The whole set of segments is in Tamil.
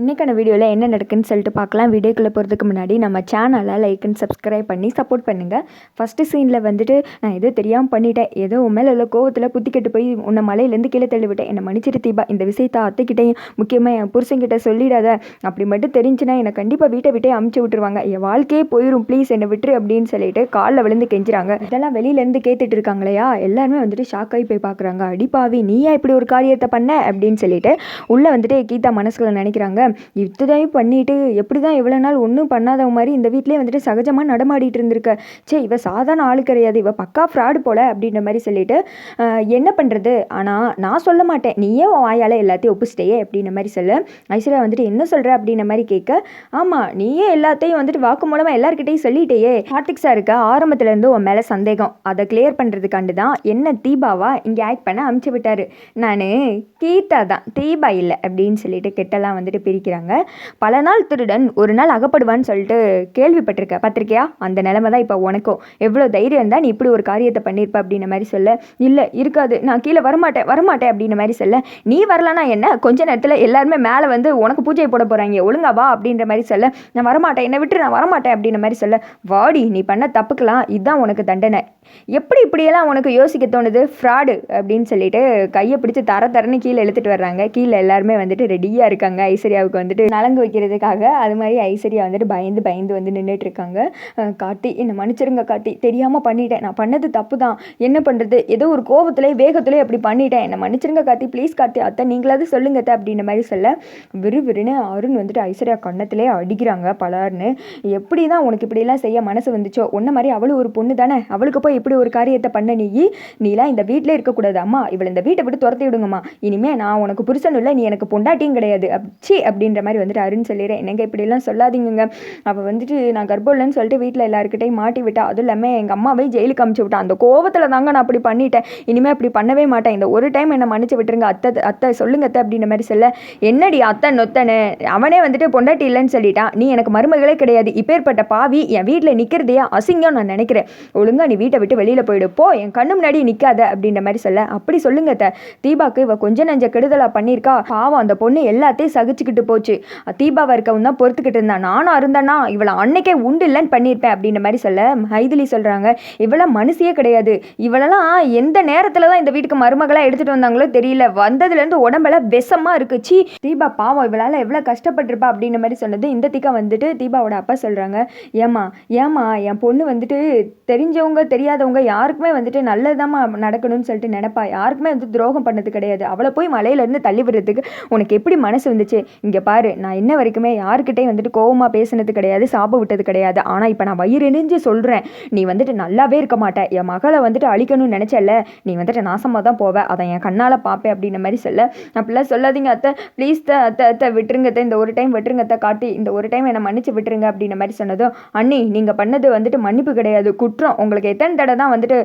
இன்றைக்கான வீடியோவில் என்ன நடக்குன்னு சொல்லிட்டு பார்க்கலாம். வீடியோக்குள்ளே போகிறதுக்கு முன்னாடி நம்ம சேனலை லைக் அண்ட் சப்ஸ்கிரைப் பண்ணி சப்போர்ட் பண்ணுங்கள் ஃபஸ்ட்டு சீனில் வந்துட்டு நான் ஏதோ தெரியாமல் பண்ணிட்டேன். ஏதோ உன் மேலே உள்ள கோவத்தில் புத்தி கெட்டு போய் உன்னை மலையிலேருந்து கீழே தள்ளி விட்டேன். என்னை மன்னிச்சிரு தீபா. இந்த விஷயத்தை அத்தைக்கிட்டையும் முக்கியமாக என் புருஷன்கிட்ட சொல்லிடாத. அப்படி மட்டும் தெரிஞ்சுன்னா என்னை கண்டிப்பாக வீட்டை விட்டே அமுச்சு விட்டுருவாங்க. என் வாழ்க்கையே போயிடும் ப்ளீஸ் என்னை விட்டுரு அப்படின்னு சொல்லிட்டு காலில் விழுந்து கெஞ்சுறாங்க. இதெல்லாம் வெளியிலேருந்து கேட்டுட்டு இருக்காங்களையா எல்லாருமே வந்துட்டு ஷாக் ஆகி போய் பார்க்குறாங்க. அடிப்பாவி நீயா இப்படி ஒரு காரியத்தை பண்ண? அப்படின்னு சொல்லிட்டு உள்ளே வந்துட்டு கீதா மனசுக்குள்ள நினைக்கிறாங்க. இத்தனையும் பண்ணிட்டு எப்படி தான் இவ்வளோ நாள் ஒன்றும் பண்ணாதவ மாதிரி இந்த வீட்டிலே வந்துட்டு சகஜமாக நடமாடிட்டு இருந்திருக்க. சே இவ சாதாரண ஆளு கிடையாது. இவ பக்கா ஃப்ராடு போல அப்படின்ற மாதிரி சொல்லிட்டு என்ன பண்ணுறது ஆனால் நான் சொல்ல மாட்டேன். நீயே வாயால் எல்லாத்தையும் ஒப்பிச்சிட்டேயே அப்படின்ற மாதிரி சொல்லு. ஐஸ்வர்யா வந்துட்டு என்ன சொல்கிற அப்படின்ற மாதிரி கேட்க ஆமாம் நீயே எல்லாத்தையும் வந்துட்டு வாக்கு மூலமாக எல்லாருக்கிட்டையும் சொல்லிட்டேயே. கார்த்திக் சாருக்கு ஆரம்பத்துலேருந்து உன் மேலே சந்தேகம். அதை கிளியர் பண்ணுறதுக்காண்டு தான் என்ன தீபாவா இங்கே ஆக்ட் பண்ண அமுச்சு விட்டாரு. நான் கீதா தான் தீபா இல்லை அப்படின்னு சொல்லிட்டு கெட்டெல்லாம் வந்துட்டு பிரிக்கிறாங்க பல நாள் திருடன் ஒரு நாள் அகப்படுவான்னு சொல்லிட்டு கேள்விப்பட்டிருக்க பார்த்திருக்கியா? அந்த நிலமை தான் இப்போ உனக்கும் எவ்வளோ தைரியம் இருந்தால் நீ இப்படி ஒரு காரியத்தை பண்ணியிருப்ப அப்படின்ன மாதிரி சொல்ல. இல்லை இருக்காது. நான் கீழே வரமாட்டேன் வரமாட்டேன் அப்படின்ன மாதிரி சொல்ல. நீ வரலனா என்ன? கொஞ்ச நேரத்தில் எல்லாருமே மேலே வந்து உனக்கு பூஜை போட போகிறாங்க ஒழுங்கா வா அப்படின்ற மாதிரி சொல்ல. நான் வரமாட்டேன் என்னை விட்டு நான் வரமாட்டேன் அப்படின்ற மாதிரி சொல்ல. வாடி நீ பண்ண தப்புக்கலாம் இதுதான் உனக்கு தண்டனை. எப்படி இப்படியெல்லாம் உனக்கு யோசிக்க தோணுது? ஃப்ராடு அப்படின்னு சொல்லிட்டு கையை பிடிச்சி தர தரன்னு கீழே இழுத்துட்டு வர்றாங்க. கீழே எல்லாருமே வந்துட்டு ரெடியாக இருக்காங்க ஐஸ்வர்யாவுக்கு வந்துட்டு நலங்கு வைக்கிறதுக்காக அது மாதிரி ஐஸ்வர்யா வந்துட்டு பயந்து பயந்து வந்து நின்றுட்டு இருக்காங்க காட்டி என்னை மன்னிச்சிருங்க காட்டி தெரியாமல் பண்ணிட்டேன். நான் பண்ணது தப்பு தான் என்ன பண்ணுறது ஏதோ ஒரு கோபத்துலேயே வேகத்துலேயே அப்படி பண்ணிட்டேன். என்னை மன்னிச்சிருங்க காட்டி ப்ளீஸ் காட்டி அத்தை நீங்களாவது சொல்லுங்க அத்தை அப்படின்ற மாதிரி சொல்ல விறுவிறுன்னு அருண் வந்துட்டு ஐஸ்வர்யா கண்ணத்திலே அடிக்கிறாங்க பலார்னு. எப்படி தான் உனக்கு இப்படிலாம் செய்ய மனசு வந்துச்சோ? உன்ன மாதிரி அவளும் ஒரு பொண்ணு தானே? அவளுக்கு போய் இப்படி ஒரு காரியத்தை பண்ண நீ? நீலாம் இந்த வீட்டிலே இருக்கக்கூடாது. அம்மா இவளை இந்த வீட்டை விட்டு துரத்தி விடுங்கம்மா. இனிமே நான் உனக்கு புருஷனும் இல்லை. நீ எனக்கு பொண்டாட்டியும் கிடையாது. அப்படி அப்படின்ற மாதிரி வந்துட்டு அருண் சொல்லிடுறேன். என்னங்க இப்படியெல்லாம் சொல்லாதீங்கங்க. அவள் வந்துட்டு நான் கர்ப்பம் இல்லைன்னு சொல்லிட்டு வீட்டில் எல்லாருக்கிட்டையும் மாட்டி விட்டா அதுவும் இல்லாமல் எங்கள் அம்மாவே ஜெயிலுக்கு அமுச்சு விட்டா. அந்த கோவத்தில் தாங்க நான் அப்படி பண்ணிட்டேன். இனிமேல் அப்படி பண்ணவே மாட்டேன். இந்த ஒரு டைம் என்னை மன்னிச்சு விட்டுருங்க. அத்தை அத்தை சொல்லுங்க அத்தை அப்படின்ற மாதிரி சொல்ல என்னடி அத்தை நொத்தனு? அவனே வந்துட்டு பொண்டாட்டி இல்லைன்னு சொல்லிட்டான். நீ எனக்கு மருமகளே கிடையாது. இப்பேற்பட்ட பாவி. என் வீட்டில் நிற்கிறதையே அசிங்கம் நான் நினைக்கிறேன். ஒழுங்கா நீ வீட்டை விட்டு வெளியில் போயிடு. போ. என் கண்ணு முன்னாடி நிற்காத அப்படின்ற மாதிரி சொல்ல. அப்படி சொல்லுங்க அத்தை. தீபாக்கு இவ கொஞ்சம் நஞ்ச கெடுதலாக பண்ணியிருக்கா. பாவம் அந்த பொண்ணு எல்லாத்தையும் சகிச்சுக்கிட்டு போச்சு. தீபாவை இருக்கவும் தான் பொறுத்துக்கிட்டு இருந்தான். நானும் அருந்தனா இவளை அன்னைக்கே உண்டு இல்லைன்னு பண்ணியிருப்பேன் அப்படின்ற மாதிரி சொல்ல மைதிலி சொல்கிறாங்க இவளை மனுஷியே கிடையாது. இவளெல்லாம் எந்த நேரத்தில் தான் இந்த வீட்டுக்கு மருமகளாக எடுத்துகிட்டு வந்தாங்களோ தெரியல. வந்ததுலேருந்து உடம்பெல்லாம் விஷமாக இருக்கு. தீபா பாவம் இவளால் எவ்வளோ கஷ்டப்பட்டிருப்பா அப்படின்ற மாதிரி சொன்னது. இந்த திக்கா வந்துட்டு தீபாவோட அப்பா சொல்கிறாங்க ஏம்மா ஏம்மா என் பொண்ணு வந்துட்டு தெரிஞ்சவங்க தெரியாதவங்க யாருக்குமே வந்துட்டு நல்லதாம்மா நடக்கணும்னு சொல்லிட்டு நினப்பா. யாருக்குமே வந்து துரோகம் பண்ணது கிடையாது. அவளை போய் மலையிலேருந்து தள்ளி விடுறதுக்கு உனக்கு எப்படி மனசு வந்துச்சு? இங்கே பாரு நான் இன்ன வரைக்குமே யாருக்கிட்டே வந்துட்டு கோவமாக பேசினது கிடையாது சாப விட்டது கிடையாது. ஆனால் இப்போ நான் வயிறு நெஞ்சு சொல்கிறேன் நீ வந்துட்டு நல்லாவே இருக்க மாட்டேன் என் மகளை வந்துட்டு அழிக்கணும்னு நினச்சல நீ வந்துட்டு நாசமாக தான் போவ. அதை என் கண்ணால் பார்ப்பேன் அப்படின்ற மாதிரி சொல்ல. அப்படிலாம் சொல்லாதீங்க அத்தை. ப்ளீஸ் த அத்தை அத்தை விட்டுருங்க அத்தை. இந்த ஒரு டைம் விட்டுருங்க அத்தை காட்டி. இந்த ஒரு டைம் என்னை மன்னிச்சு விட்டுருங்க அப்படின்ற மாதிரி சொன்னதும் அண்ணி நீங்கள் பண்ணது வந்துட்டு மன்னிப்பு கிடையாது. குற்றம். உங்களுக்கு எத்தனை தடவை தான் வந்துட்டு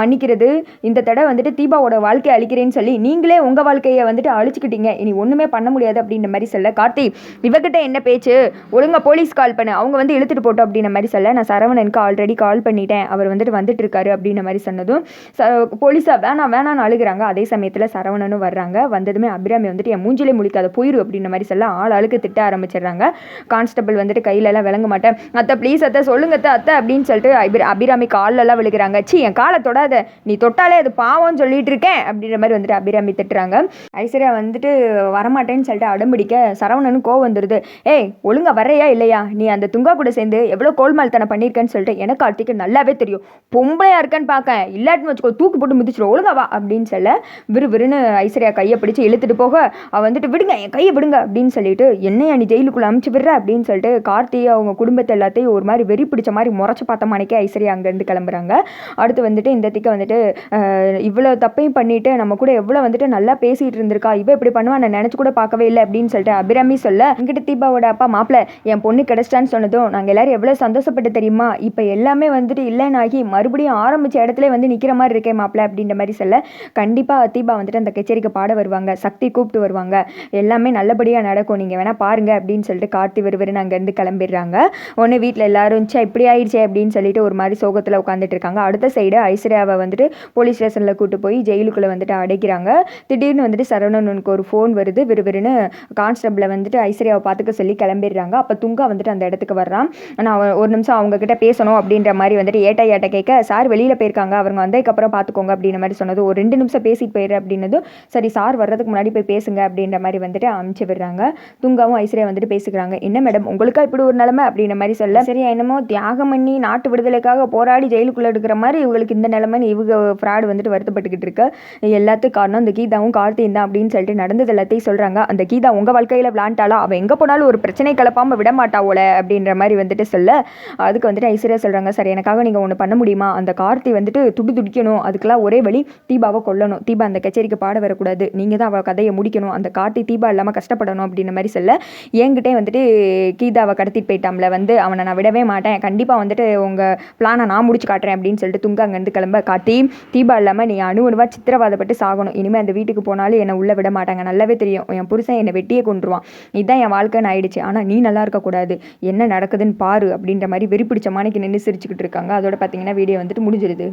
மன்னிக்கிறது? இந்த தடவை வந்துட்டு தீபாவோட வாழ்க்கையை அழிக்கிறேன்னு சொல்லி நீங்களே உங்கள் வாழ்க்கையை வந்துட்டு அழிச்சுக்கிட்டீங்க. இனி ஒன்றுமே பண்ண முடியாது அப்படின்ற மாதிரி சொல்ல. கார்த்தி இவகிட்ட என்ன பேச்சு? ஒழுங்காக போலீஸ் கால் பண்ணு. அவங்க வந்து இழுத்துட்டு போட்டோம் அப்படின்ற மாதிரி சொல்ல நான் சரவணனுக்கு ஆல்ரெடி கால் பண்ணிட்டேன். அவர் வந்துட்டு வந்துட்டு இருக்காரு அப்படின்ன மாதிரி சொன்னதும் ச போலீஸாக வேணாம் வேணாம்னு அழுகுறாங்க. அதே சமயத்தில் சரவணனும் வர்றாங்க. வந்ததுமே அபிராமி வந்துட்டு என் மூஞ்சிலே முழிக்காத போயிரு அப்படின்ற மாதிரி சொல்ல ஆள் ஆளுக்கு திட்ட ஆரம்பிச்சிடுறாங்க. கான்ஸ்டபிள் வந்துட்டு கையிலலாம் விளங்க மாட்டேன். அத்தை ப்ளீஸ் அத்தை சொல்லுங்க அத்தை அத்தை அப்படின்னு சொல்லிட்டு அபி அபிராமி காலெல்லாம் விழுகிறாங்க. சி என் காலை தொடாத. நீ தொட்டாலே அது பாவம்னு சொல்லிட்டு இருக்கேன் அப்படின்ற மாதிரி வந்துட்டு அபிராமி திட்டுறாங்க. ஐஸ்வர்யா வந்துட்டு வரமாட்டேன்னு சொல்லிட்டு அடம்பிடிக்க சரவணனும் கோவம் வந்துடுது ஏய் ஒழுங்கா வரையா இல்லையா? நீ அந்த துங்கா கூட சேர்ந்து எவ்வளோ கோல்மால்தனை பண்ணியிருக்கேன்னு சொல்லிட்டு எனக்கு கார்த்திக்கு நல்லாவே தெரியும். பொம்பளையா இருக்கேன்னு பார்க்க இல்லாட்டின்னு வச்சுக்கோ தூக்கு போட்டு மிதிச்சிடும் ஒழுங்கா வா அப்படின்னு சொல்ல விறுவிறுன்னு ஐஸ்வர்யா கையை பிடிச்சி இழுத்துட்டு போக அவள் வந்துட்டு விடுங்க என் கையை விடுங்க அப்படின்னு சொல்லிட்டு என்னையா நீ ஜெயிலுக்குள்ளே அமுச்சு விடுற? அப்படின்னு சொல்லிட்டு கார்த்தி அவங்க குடும்பத்தை எல்லாத்தையும் ஒரு மாதிரி வெறி பிடிச்ச மாதிரி முறைச்சி பார்த்த மாணிக்கே ஐஸ்வர்யா அங்கேருந்து கிளம்புறாங்க. அடுத்து வந்துட்டு இந்த திக்க வந்துட்டு இவ்வளோ தப்பையும் பண்ணிட்டு நம்ம கூட எவ்வளோ வந்துட்டு நல்லா பேசிகிட்டு இருந்திருக்கா? இவ இப்படி பண்ணுவா? நான் நினச்சி கூட பார்க்கவே இல்லை அப்படின்னு சொல்லிட்டு அபிராமி சொல்ல இங்கிட்ட தீபாவோட அப்பா மாப்பிள்ள என் பொண்ணு கிடைச்சிட்டான்னு சொன்னதும் நாங்கள் எல்லாரும் எவ்வளோ சந்தோஷப்பட்டு தெரியுமா? இப்போ எல்லாமே வந்துட்டு இல்லைனாகி மறுபடியும் ஆரம்பிச்ச இடத்துல வந்து நிற்கிற மாதிரி இருக்கே மாப்பிள்ள அப்படின்ற மாதிரி சொல்ல கண்டிப்பாக தீபா வந்துட்டு அந்த கச்சேரிக்கு பாட வருவாங்க சக்தி கூப்பிட்டு வருவாங்க. எல்லாமே நல்லபடியாக நடக்கும் நீங்கள் வேணால் பாருங்க அப்படின்னு சொல்லிட்டு கார்த்தி விறுவிறுன்னு அங்கேருந்து கிளம்பிடுறாங்க. ஒன்று வீட்டில் எல்லாரும் சே இப்படி ஆயிடுச்சே அப்படின்னு சொல்லிட்டு ஒரு மாதிரி சோகத்தில் உட்காந்துட்டு இருக்காங்க. அடுத்த சைடு ஐஸ்வர்யாவை வந்துட்டு போலீஸ் ஸ்டேஷனில் கூட்டு போய் ஜெயிலுக்குள்ளே வந்துட்டு அடைக்கிறாங்க. திடீர்னு வந்துட்டு சரவணனுக்கு ஒரு ஃபோன் வருது விறுவிறுன்னு கான்ஸ்டபிள் கேபில் வந்துட்டு ஐஸ்வர்யாவை பார்த்துக்க சொல்லி கிளம்பிடுறாங்க. அப்போ துங்கா வந்துட்டு அந்த இடத்துக்கு வர்றான். நான் ஒரு நிமிஷம் அவங்க கிட்ட பேசணும் அப்படின்ற மாதிரி வந்துட்டு ஏட்டா ஏட்ட கேட்க சார் வெளியில் போயிருக்காங்க. அவங்க வந்ததுக்கப்புறம் பார்த்துக்கோங்க அப்படின்ற மாதிரி சொன்னது ஒரு ரெண்டு நிமிஷம் பேசிட்டு போயிடு அப்படின்னதும் சரி சார் வர்றதுக்கு முன்னாடி போய் பேசுங்க அப்படின்ற மாதிரி வந்துட்டு அனுப்பிச்சு விடுறாங்க. துங்காவும் ஐஸ்வர்யா வந்துட்டு பேசிக்கிறாங்க. என்ன மேடம் உங்களுக்கா இப்படி ஒரு நிலைமை? அப்படின்ற மாதிரி சொல்ல சரி என்னமோ தியாகம் பண்ணி நாட்டு விடுதலைக்காக போராடி ஜெயிலுக்குள்ளே எடுக்கிற மாதிரி இவங்களுக்கு இந்த நிலைமைன்னு இவங்க ஃப்ராடு வந்துட்டு வருத்தப்பட்டுக்கிட்டு இருக்கு. எல்லாத்துக்கும் காரணம் இந்த கீதாவும் கார்த்தியும் தான் அப்படின்னு சொல்லிட்டு நடந்தது எல்லாத்தையும் சொல்கிறாங்க அந்த கீதா உங்கள் வாழ்க்கையில் விளாண்டாலும் அவள் எங்கே போனாலும் ஒரு பிரச்சனை கிளப்பாமல் விட மாட்டாவோல அப்படின்ற மாதிரி வந்துட்டு சொல்ல அதுக்கு வந்துட்டு ஐஸ்வர்யா சொல்கிறாங்க சார் எனக்காக நீங்கள் ஒன்று பண்ண முடியுமா? அந்த கார்த்தி வந்துட்டு துடி துடிக்கணும். அதுக்கெல்லாம் ஒரே வழி தீபாவை கொல்லணும். தீபா அந்த கச்சேரிக்கு பாட வரக்கூடாது. நீங்கள் தான் அவள் கதையை முடிக்கணும். அந்த கார்த்தி தீபா இல்லாமல் கஷ்டப்படணும் அப்படின்ற மாதிரி சொல்ல என்கிட்டே வந்துட்டு கீதாவை கடத்திட்டு போயிட்டாம்ல வந்து அவனை நான் விடவே மாட்டேன். கண்டிப்பாக வந்துட்டு உங்கள் பிளானை நான் முடிச்சு காட்டுறேன் அப்படின்னு சொல்லிட்டு துங்க அங்கேருந்து கிளம்ப. காட்டி தீபா இல்லாமல் நீ அணு அணுவாக சித்திரவாதப்பட்டு சாகணும். இனிமேல் அந்த வீட்டுக்கு போனாலும் என்னை உள்ளே விட மாட்டாங்க. நல்லாவே தெரியும். என் புருஷன் என்னை வெட்டியே கொண்டுருவான் இதுதான் என் வாழ்க்கைன்னு ஆயிடுச்சு. ஆனால் நீ நல்லா இருக்கக்கூடாது. என்ன நடக்குதுன்னு பாரு. அப்படின்ற மாதிரி வெறி பிடிச்ச மாணிக்கு நின்று சிரிச்சுக்கிட்டு இருக்காங்க. அதோட பார்த்தீங்கன்னா வீடியோ வந்துட்டு முடிஞ்சிருது.